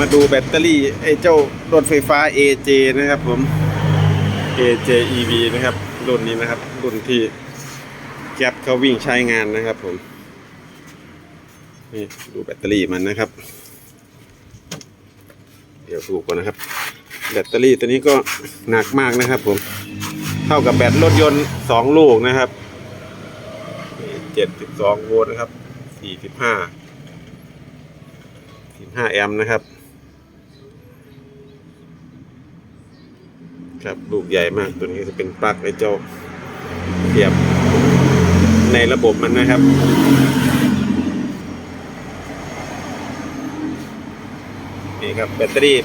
มาดูแบตเตอรี่ไอ้เจ้ารถไฟฟ้า AJ นะครับผม AJ EV นะครับ รุ่นนี้นะครับ รุ่นที่แก๊ปเขาวิ่งใช้งานนะครับผม นี่ดูแบตเตอรี่มันนะครับ เดี๋ยวดูก่อนนะครับ แบตเตอรี่ตัวนี้ก็หนักมากนะครับผม เท่ากับแบตรถยนต์สองลูกนะครับเจ็ดสิบสองโวลต์นะครับสี่สิบห้าสี่ห้าแอมป์นะครับ ครับลูกใหญ่มากตัวนี้จะเป็นปลั๊กไอ้เจ้าเทียบในระบบมันนะครับ นี่ครับแบตเตอรี่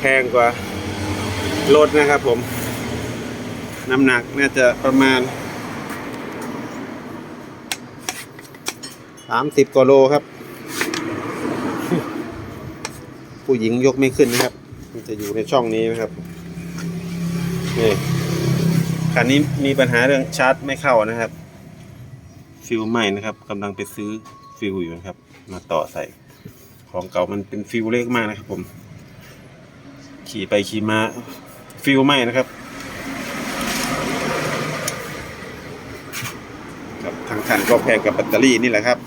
แพงกว่ารถนะครับผม น้ำหนักน่าจะประมาณ 30กว่าโลครับ ผู้หญิงยกไม่ขึ้นนะครับ มันจะอยู่ในช่องนี้นะครับ นี่คันนี้มีปัญหาเรื่องชาร์จไม่เข้านะครับ ฟิลใหม่นะครับกำลังไปซื้อฟิลอยู่นะครับ มาต่อใส่ ของเก่ามันเป็นฟิลเล็กมากนะครับ ผม ขี่ไปขี่มาฟิลใหม่นะครับครับทางคันก็แพงกับแบตเตอรี่นี่แหละครับ